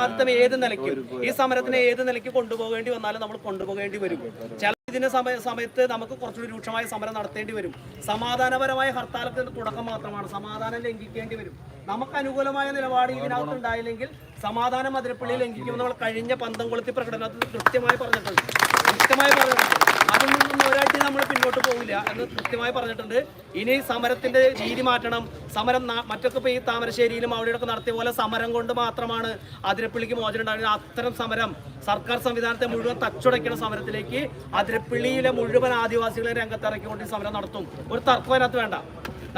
സമരത്തിന് ഏത് നിലയ്ക്ക് ഈ സമരത്തിനെ ഏത് നിലയ്ക്ക് കൊണ്ടുപോകേണ്ടി വന്നാലും നമ്മൾ കൊണ്ടുപോകേണ്ടി വരും. ചില ഇതിന്റെ സമയ സമയത്ത് നമുക്ക് കുറച്ചുകൂടി രൂക്ഷമായ സമരം നടത്തേണ്ടി വരും. സമാധാനപരമായ ഹർത്താലത്തിന്റെ തുടക്കം മാത്രമാണ്. സമാധാനം ലംഘിക്കേണ്ടി വരും. നമുക്ക് അനുകൂലമായ നിലപാട് ഇതിനകത്ത് ഉണ്ടായില്ലെങ്കിൽ സമാധാനം മതിരപ്പള്ളി ലംഘിക്കുമെന്ന് നമ്മൾ കഴിഞ്ഞ പന്തം കൊളുത്തി പ്രകടനത്തിൽ കൃത്യമായി പറഞ്ഞിട്ടുണ്ട്. കൃത്യമായി പറഞ്ഞിട്ടുണ്ട്. അതിൽ നിന്നും നമ്മൾ പിന്നോട്ട് പോകില്ല എന്ന് കൃത്യമായി പറഞ്ഞിട്ടുണ്ട്. ഇനി സമരത്തിന്റെ രീതി മാറ്റണം. സമരം മറ്റൊക്കെ ഇപ്പോൾ ഈ താമരശ്ശേരിയിലും അവിടെയൊക്കെ നടത്തിയ പോലെ സമരം കൊണ്ട് മാത്രമാണ് അതിരപ്പള്ളിക്ക് മോചനം ഉണ്ടാകുന്നത് അത്തരം സമരം സർക്കാർ സംവിധാനത്തെ മുഴുവൻ തച്ചുടയ്ക്കുന്ന സമരത്തിലേക്ക് അതിരപ്പള്ളിയിലെ മുഴുവൻ ആദിവാസികളെ രംഗത്തിറക്കിക്കൊണ്ട് ഈ സമരം നടത്തും. ഒരു തർക്കം അതിനകത്ത് വേണ്ട.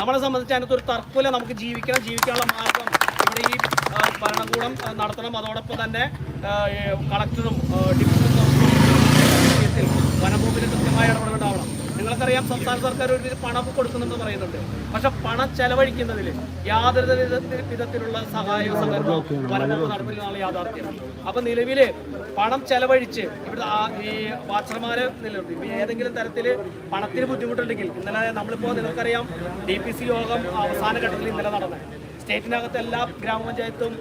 നമ്മളെ സംബന്ധിച്ച് അതിനകത്ത് ഒരു തർക്കമില്ല നമുക്ക് ജീവിക്കണം ജീവിക്കാനുള്ള മാർഗം ഇവിടെ ഈ ഭരണകൂടം നടത്തണം. അതോടൊപ്പം തന്നെ കളക്ടറും ഡിപ്യൂട്ടി നിങ്ങൾക്കറിയാം സംസ്ഥാന സർക്കാർ ഒരു പണം കൊടുക്കുന്നെന്ന് പറയുന്നുണ്ട്. പക്ഷെ പണം ചെലവഴിക്കുന്നതിൽ യാതൊരു വിധത്തിലുള്ള സഹായവും സഹകരണവും വനംവകുപ്പ് നടത്തുന്നതാണ് യാഥാർത്ഥ്യം പണം ചെലവഴിച്ച് ഇവിടുത്തെ ഈ വാച്ചർമാരെ നിലനിർത്തി. ഏതെങ്കിലും തരത്തിൽ പണത്തിന് ബുദ്ധിമുട്ടുണ്ടെങ്കിൽ ഇന്നലെ നമ്മളിപ്പോ നിങ്ങൾക്കറിയാം ഡി പി സി യോഗം അവസാന ഘട്ടത്തിൽ ഇന്നലെ നടന്നത്. സ്റ്റേറ്റിനകത്ത് എല്ലാ ഗ്രാമപഞ്ചായത്തും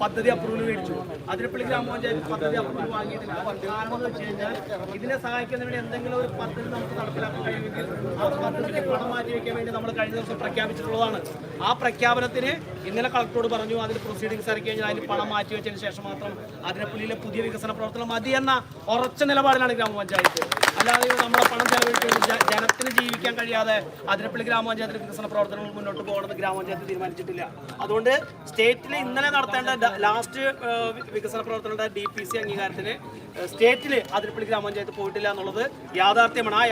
പദ്ധതി അപ്രൂവൽ മേടിച്ചു. അതിരപ്പള്ളി ഗ്രാമപഞ്ചായത്ത് പദ്ധതി അപ്രൂവൽ വാങ്ങിയിട്ടില്ല കാരണം എന്ന് വെച്ച് കഴിഞ്ഞാൽ ഇതിനെ സഹായിക്കുന്നതിന് വേണ്ടി എന്തെങ്കിലും ഒരു പദ്ധതി നമുക്ക് നടപ്പിലാക്കാൻ കഴിയുമെങ്കിൽ ആ പദ്ധതിക്ക് പണം മാറ്റി വയ്ക്കാൻ വേണ്ടി നമ്മൾ കഴിഞ്ഞ ദിവസം പ്രഖ്യാപിച്ചിട്ടുള്ളതാണ്. ആ പ്രഖ്യാപനത്തിന് ഇന്നലെ കളക്ടറോട് പറഞ്ഞു അതിൽ പ്രൊസീഡിങ്സ് ഇറക്കി കഴിഞ്ഞാൽ അതിന് പണം മാറ്റി വെച്ചതിന് ശേഷം മാത്രം അതിരപ്പള്ളിയിലെ പുതിയ വികസന പ്രവർത്തനം മതി എന്ന ഉറച്ച നിലപാടിലാണ് ഗ്രാമപഞ്ചായത്ത്. അല്ലാതെ നമ്മുടെ പണം ചെലവഴിക്കുന്നത് ജനത്തിന് ജീവിക്കാൻ കഴിയാതെ അതിരപ്പള്ളി ഗ്രാമപഞ്ചായത്തിലെ വികസന പ്രവർത്തനങ്ങൾ മുന്നോട്ട് പോകണമെന്ന് ഗ്രാമപഞ്ചായത്ത് തീരുമാനിച്ചിട്ടില്ല. അതുകൊണ്ട് സ്റ്റേറ്റിൽ ഇന്നലെ നടത്തേണ്ട ലാസ്റ്റ് വികസന പ്രവർത്തനങ്ങളുടെ ഡി പി സി അംഗീകാരത്തിന് സ്റ്റേറ്റിൽ അതിരപ്പള്ളി ഗ്രാമപഞ്ചായത്ത് പോയിട്ടില്ല എന്നുള്ളത് യാഥാർത്ഥ്യമാണ്. ആ